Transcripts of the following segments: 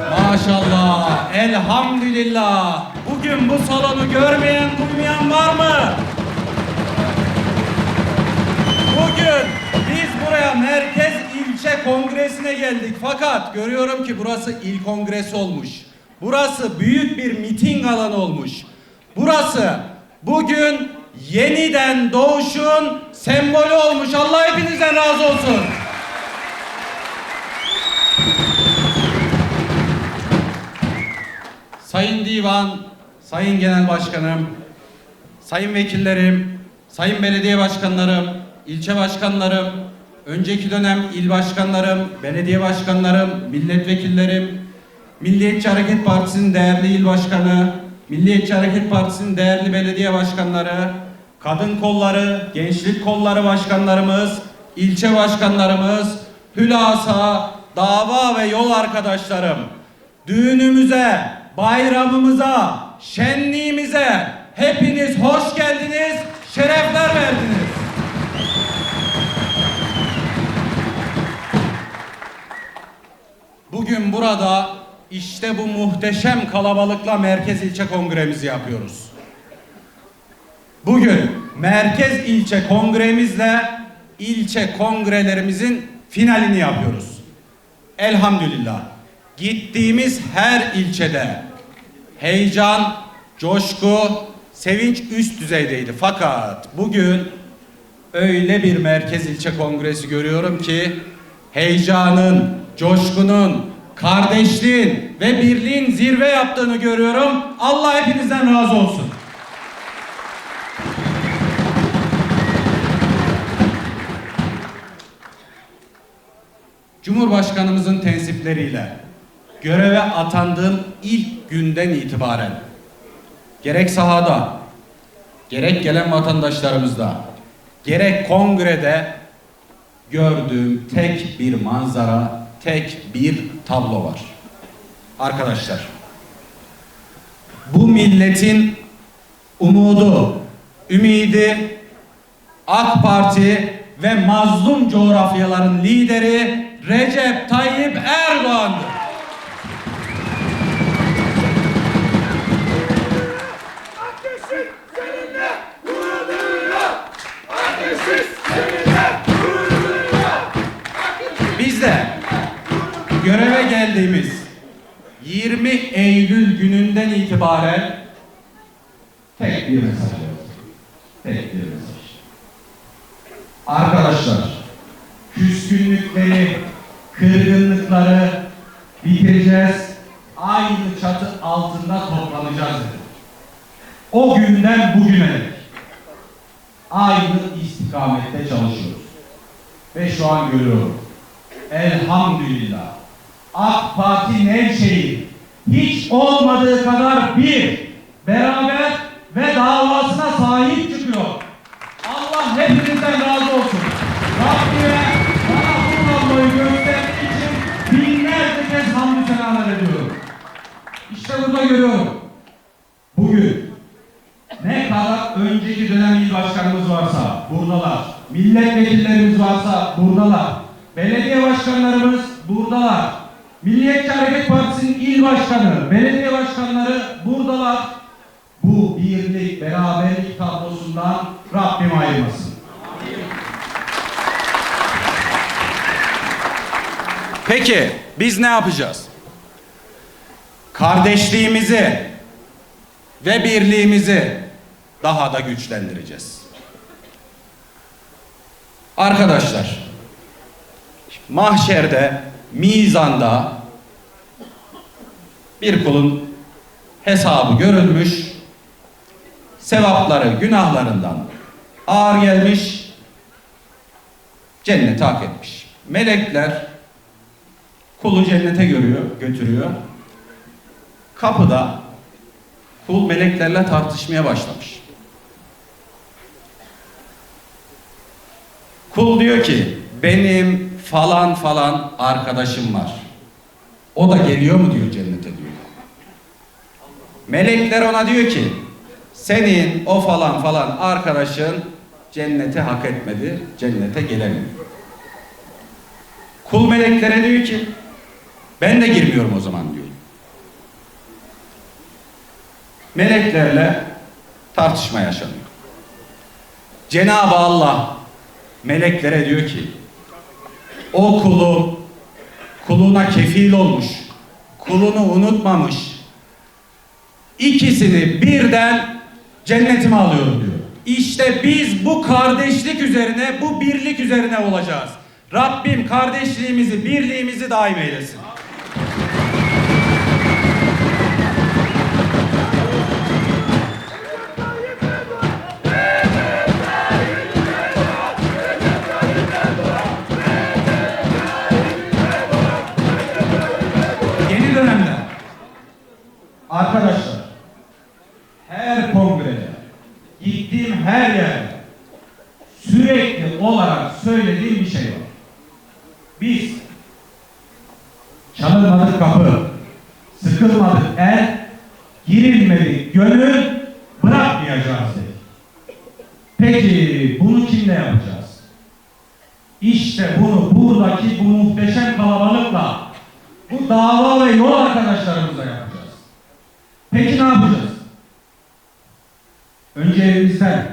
Maşallah, elhamdülillah. Bugün bu salonu görmeyen, duymayan var mı? Bugün biz buraya merkez ilçe kongresine geldik. Fakat görüyorum ki burası il kongresi olmuş. Burası büyük bir miting alanı olmuş. Burası bugün yeniden doğuşun sembolü olmuş. Allah hepinizden razı olsun. Sayın Divan, Sayın Genel Başkanım, Sayın Vekillerim, Sayın Belediye Başkanlarım, ilçe başkanlarım, önceki dönem il başkanlarım, belediye başkanlarım, milletvekillerim, Milliyetçi Hareket Partisi'nin değerli il başkanı, Milliyetçi Hareket Partisi'nin değerli belediye başkanları, kadın kolları, gençlik kolları başkanlarımız, ilçe başkanlarımız, hülasa, dava ve yol arkadaşlarım, düğünümüze, bayramımıza, şenliğimize hepiniz hoş geldiniz, şerefler verdiniz. Bugün burada işte bu muhteşem kalabalıkla Merkez İlçe Kongremizi yapıyoruz. Bugün Merkez İlçe Kongremizle ilçe kongrelerimizin finalini yapıyoruz. Elhamdülillah. Gittiğimiz her ilçede heyecan, coşku, sevinç üst düzeydeydi. Fakat bugün öyle bir merkez ilçe kongresi görüyorum ki heyecanın, coşkunun, kardeşliğin ve birliğin zirve yaptığını görüyorum. Allah hepinizden razı olsun. Cumhurbaşkanımızın tensipleriyle göreve atandığım ilk günden itibaren gerek sahada, gerek gelen vatandaşlarımızda, gerek kongrede gördüğüm tek bir manzara, tek bir tablo var. Arkadaşlar, bu milletin umudu, ümidi AK Parti ve mazlum coğrafyaların lideri Recep Tayyip Erdoğan'dır. Göreve geldiğimiz 20 Eylül gününden itibaren tek bir mesaj. Tek bir mesaj. Arkadaşlar, küskünlükleri, kırgınlıkları bitireceğiz. Aynı çatı altında toplanacağız dedik. O günden bugüne dek aynı istikamette çalışıyoruz. Ve şu an görüyorum. Elhamdülillah. AK Parti Nevşehir. Hiç olmadığı kadar bir, beraber ve davasına sahip çıkıyor. Allah hepinizden razı olsun. Rabbime bana bu tabloyu gösterdiği için binlerce kez hamdü senalar ediyorum. İşte burada görüyorum. Bugün ne kadar önceki dönem il başkanımız varsa buradalar. Milletvekillerimiz varsa buradalar. Belediye başkanlarımız buradalar. Milliyetçi Hareket Partisi'nin il başkanı, belediye başkanları buradalar. Bu birlik, beraberlik tablosundan Rabbim ayırmasın. Peki biz ne yapacağız? Kardeşliğimizi, ve birliğimizi daha da güçlendireceğiz. Arkadaşlar, mahşerde, mizanda bir kulun hesabı görülmüş, sevapları günahlarından ağır gelmiş, cennete hak etmiş. Melekler kulu cennete görüyor, götürüyor. Kapıda Kul meleklerle tartışmaya başlamış. Kul diyor ki benim falan falan arkadaşım var. O da geliyor mu diyor cennete diyor. Melekler ona diyor ki senin o falan falan arkadaşın cennete hak etmedi, cennete gelemiyor. Kul meleklere diyor ki ben de girmiyorum o zaman diyor. Meleklerle tartışma yaşanıyor. Cenab-ı Allah meleklere diyor ki o kulu kuluna kefil olmuş, kulunu unutmamış. İkisini birden cennetime alıyorum diyor. İşte biz bu kardeşlik üzerine, bu birlik üzerine olacağız. Rabbim kardeşliğimizi, birliğimizi daim eylesin. Peki bunu kimle yapacağız? İşte bunu buradaki bu muhteşem kalabalıkla bu dava ve yol arkadaşlarımızla yapacağız. Peki ne yapacağız? Önce evimizden,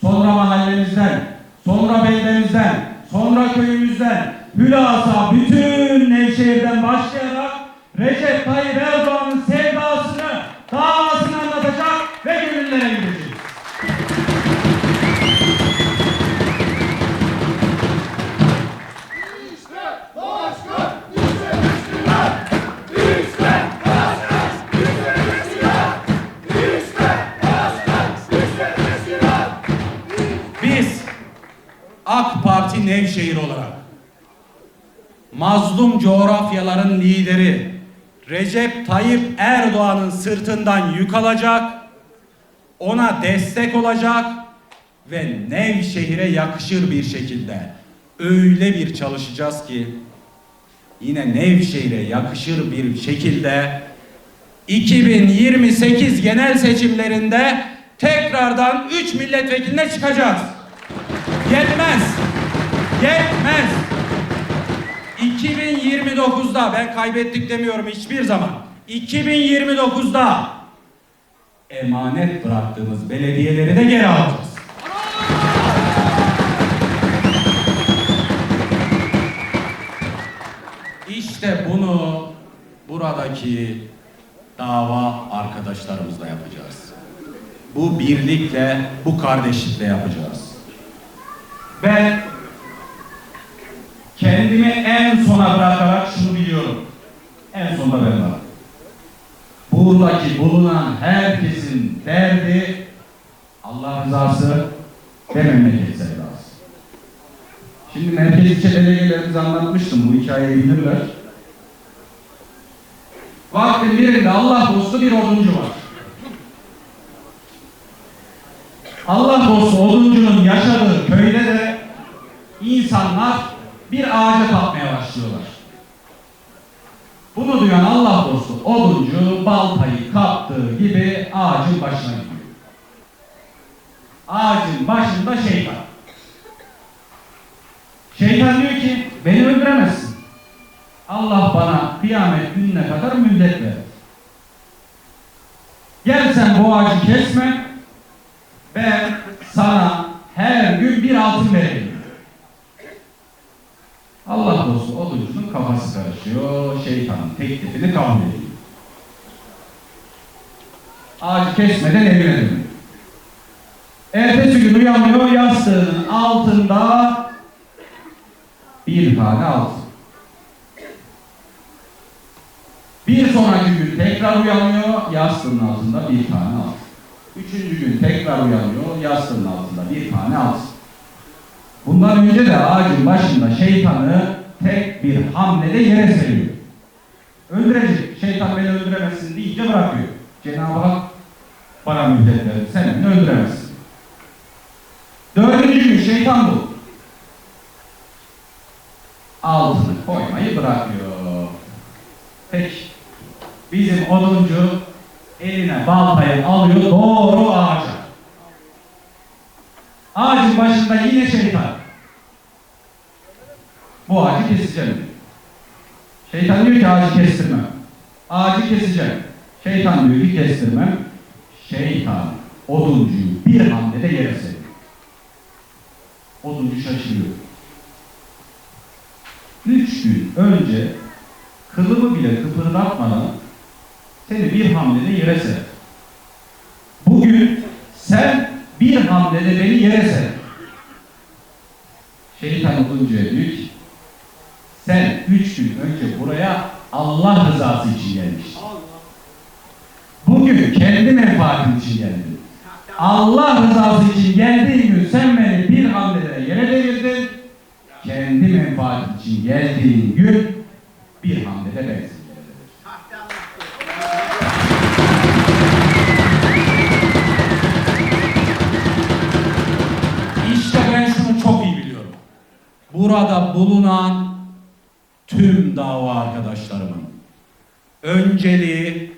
sonra mahallemizden, sonra beldemizden, sonra köyümüzden, hülasa bütün Nevşehir'den başlayarak Recep Tayyip Erdoğan'ın mazlum coğrafyaların lideri Recep Tayyip Erdoğan'ın sırtından yük alacak, ona destek olacak ve Nevşehir'e yakışır bir şekilde öyle bir çalışacağız ki yine Nevşehir'e yakışır bir şekilde 2028 genel seçimlerinde tekrardan 3 milletvekiline çıkacağız. Yetmez. Yetmez. 2029'da ben kaybettik demiyorum hiçbir zaman. 2029'da emanet bıraktığımız belediyeleri de geri alacağız. İşte bunu buradaki dava arkadaşlarımızla yapacağız. Bu birlikle, bu kardeşlikle yapacağız. Ben kendimi en sona bırakarak şunu biliyorum. En sonda ben varım. Buradaki bulunan herkesin derdi Allah rızası ve memleket sevdası. Şimdi merkez ilçe delegelerimize anlatmıştım. Bu hikayeyi bilirler. Vaktin birinde Allah dostu bir oduncu var. Allah dostu oduncunun yaşadığı köyde de insanlar bir ağaca tapmaya başlıyorlar. Bunu duyan Allah dostu oduncu baltayı kaptığı gibi ağacın başına gidiyor. Ağacın başında şeytan. Şeytan diyor ki beni öldüremezsin. Allah bana kıyamet gününe kadar müddet ver. Gel sen bu ağacı kesme. Ben sana her gün bir altın vereyim. Allah dostu oduncunun karışıyor. Şeytanın teklifini kabul ediyor. Ağacı kesmeden evine dönüyor. Ertesi gün uyanıyor yastığının altında bir tane altın. Bir sonraki gün tekrar uyanıyor, yastığının altında bir tane altın. Üçüncü gün tekrar uyanıyor, yastığının altında bir tane altın. Bundan önce de ağacın başında şeytanı tek bir hamlede yere seriyor. Öldürecek, şeytan beni öldüremezsin deyince bırakıyor. Cenab-ı Hak bana müddet verir, sen beni öldüremezsin. Dördüncü gün şeytan bu. Altını koymayı bırakıyor. Peki. Bizim oduncu eline baltayı alıyor doğru ağaca. Ağacın başında yine şeytan. Bu ağacı keseceğim. Şeytan diyor ki ağacı kestirmem. Ağacı keseceğim. Şeytan diyor ki kestirmem. şeytan oduncuyu bir hamlede yere seriyor. Oduncu şaşırıyor. Üç gün önce kılımı bile kıpırdatmadan seni bir hamlede yere ser. Bugün sen bir hamlede beni yere ser. Şeytan oduncuya diyor ki sen üç gün önce buraya Allah rızası için gelmiştin. Bugün kendi menfaatin için geldin. Allah rızası için geldiğin gün sen beni bir hamlede yere devirdin. Kendi menfaatin için geldiğin gün bir hamlede ben seni yere devirdim. İşte ben şunu çok iyi biliyorum. Burada bulunan tüm dava arkadaşlarımın önceliği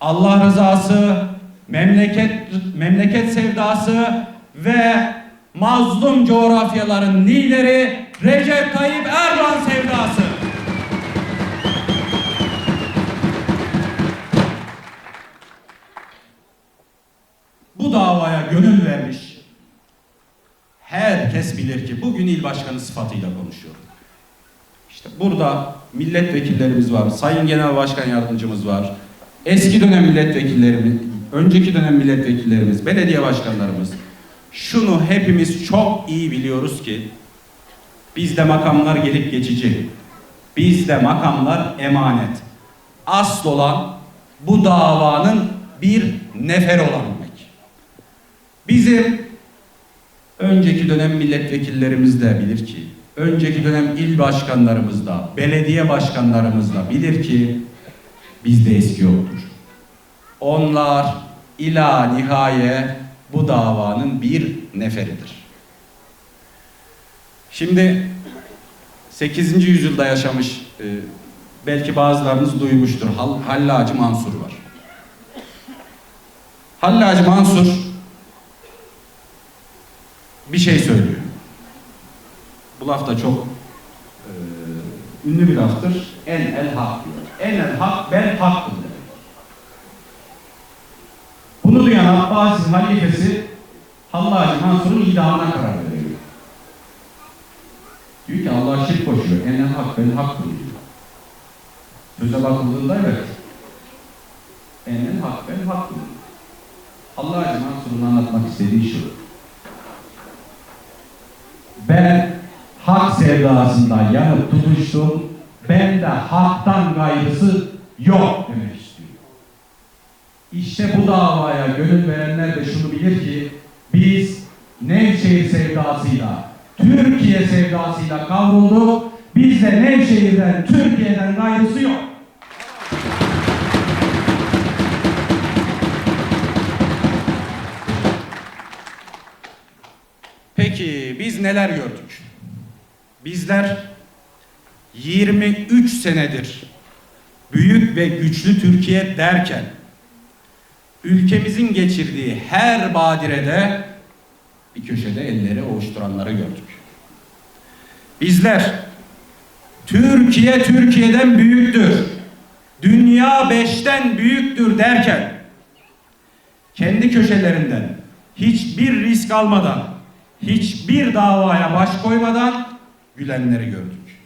Allah rızası, memleket memleket sevdası ve mazlum coğrafyaların lideri Recep Tayyip Erdoğan sevdası. Bu davaya gönül vermiş herkes bilir ki bugün il başkanı sıfatıyla konuşuyorum. Burada milletvekillerimiz var, sayın genel başkan yardımcımız var, eski dönem milletvekillerimiz, önceki dönem milletvekillerimiz, belediye başkanlarımız. Şunu hepimiz çok iyi biliyoruz ki bizde makamlar gelip geçici. Bizde makamlar emanet. Asıl olan bu davanın bir nefer olabilmek. Bizim önceki dönem milletvekillerimiz de bilir ki, önceki dönem il başkanlarımız da, belediye başkanlarımız da bilir ki bizde eski yoktur. Onlar ila nihaye bu davanın bir neferidir. Şimdi 8. yüzyılda yaşamış, e, belki bazılarınız duymuştur, Hall- Hallacı Mansur var. Hallacı Mansur bir şey söylüyor. Bu laf da çok e, ünlü bir laftır. En el hak diyor. En el hak ben hakkım demek. Bunu duyan Abbasi halifesi Hallacı Mansur'un idamına karar veriyor. Diyor ki Allah şirk koşuyor. En el hak ben hakkım diyor. Söze bakıldığında evet. En el hak ben hakkım. Hallacı Mansur'un anlatmak istediği şu. Ben hak sevdasında yanıp tutuştum. Ben de haktan gayrısı yok demek istiyor. İşte bu davaya gönül verenler de şunu bilir ki biz Nevşehir sevdasıyla, Türkiye sevdasıyla kavrulduk. Bizde Nevşehir'den, Türkiye'den gayrısı yok. Peki biz neler gördük? Bizler 23 senedir büyük ve güçlü Türkiye derken ülkemizin geçirdiği her badirede bir köşede elleri ovuşturanları gördük. Bizler Türkiye Türkiye'den büyüktür. Dünya beşten büyüktür derken kendi köşelerinden hiçbir risk almadan, hiçbir davaya baş koymadan gülenleri gördük.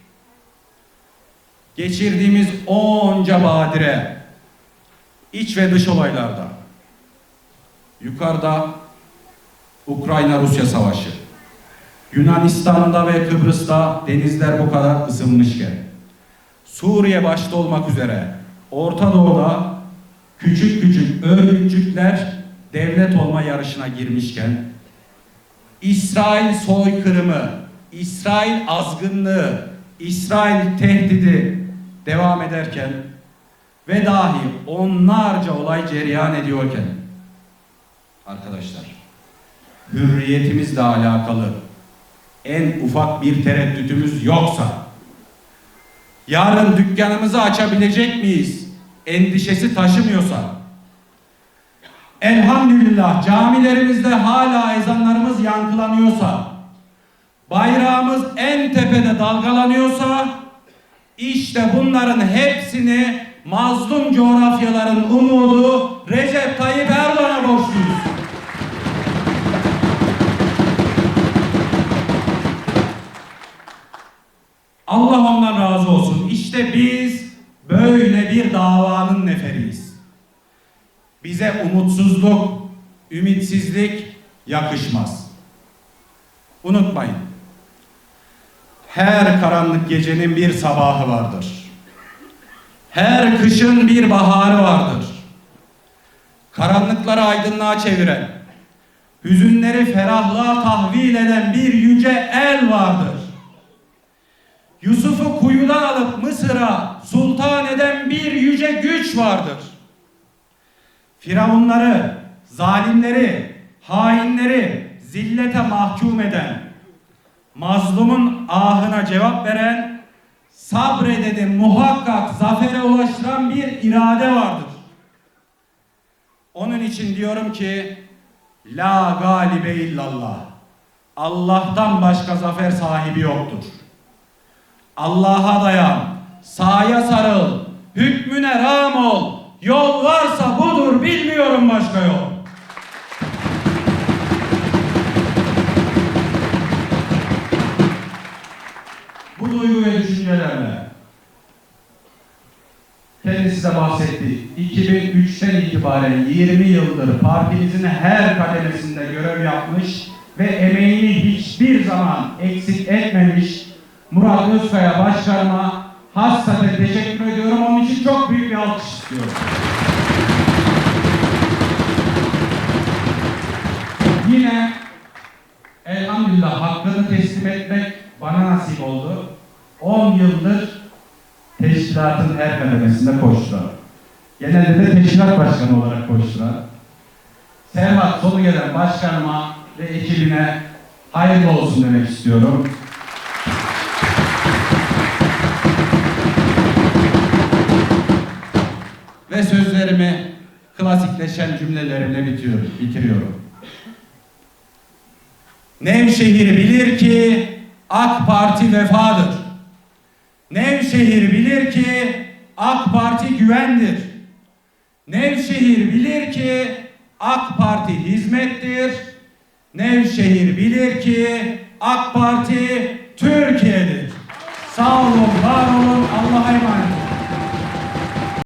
Geçirdiğimiz onca badire, iç ve dış olaylarda, yukarıda Ukrayna-Rusya savaşı, Yunanistan'da ve Kıbrıs'ta denizler bu kadar ısınmışken, Suriye başta olmak üzere Orta Doğu'da küçük küçük örgütçükler devlet olma yarışına girmişken, İsrail soykırımı, İsrail azgınlığı, İsrail tehdidi devam ederken ve dahi onlarca olay cereyan ediyorken arkadaşlar hürriyetimizle alakalı en ufak bir tereddütümüz yoksa yarın dükkanımızı açabilecek miyiz endişesi taşımıyorsa elhamdülillah camilerimizde hala ezanlarımız yankılanıyorsa bayrağımız en tepede dalgalanıyorsa işte bunların hepsini mazlum coğrafyaların umudu Recep Tayyip Erdoğan'a borçluyuz. Allah ondan razı olsun. İşte biz böyle bir davanın neferiyiz. Bize umutsuzluk, ümitsizlik yakışmaz. Unutmayın. Her karanlık gecenin bir sabahı vardır. Her kışın bir baharı vardır. Karanlıkları aydınlığa çeviren, hüzünleri ferahlığa tahvil eden bir yüce el vardır. Yusuf'u kuyudan alıp Mısır'a sultan eden bir yüce güç vardır. Firavunları, zalimleri, hainleri zillete mahkum eden, mazlumun ahına cevap veren, sabredenin muhakkak zafere ulaştıran bir irade vardır. Onun için diyorum ki, La galibe illallah. Allah'tan başka zafer sahibi yoktur. Allah'a dayan, sağa sarıl, hükmüne ram ol. Yol varsa budur, bilmiyorum başka yol. Düşüncelerle kendisi de bahsetti. 2003'ten itibaren 20 yıldır partimizin her kademesinde görev yapmış ve emeğini hiçbir zaman eksik etmemiş Murat Özkaya Başkanıma hassaten teşekkür ediyorum. Onun için çok büyük bir alkış istiyorum. Yine elhamdülillah hakkını teslim etmek bana nasip oldu. 10 yıldır teşkilatın her kademesinde koştular. Genelde de teşkilat başkanı olarak koştular. Serhat sonu gelen başkanıma ve ekibine hayırlı olsun demek istiyorum. Ve sözlerimi klasikleşen cümlelerimle bitiyorum, bitiriyorum. Nevşehir bilir ki AK Parti vefadır. Nevşehir bilir ki AK Parti güvendir. Nevşehir bilir ki AK Parti hizmettir. Nevşehir bilir ki AK Parti Türkiye'dir. Sağ olun, var olun, Allah'a emanet.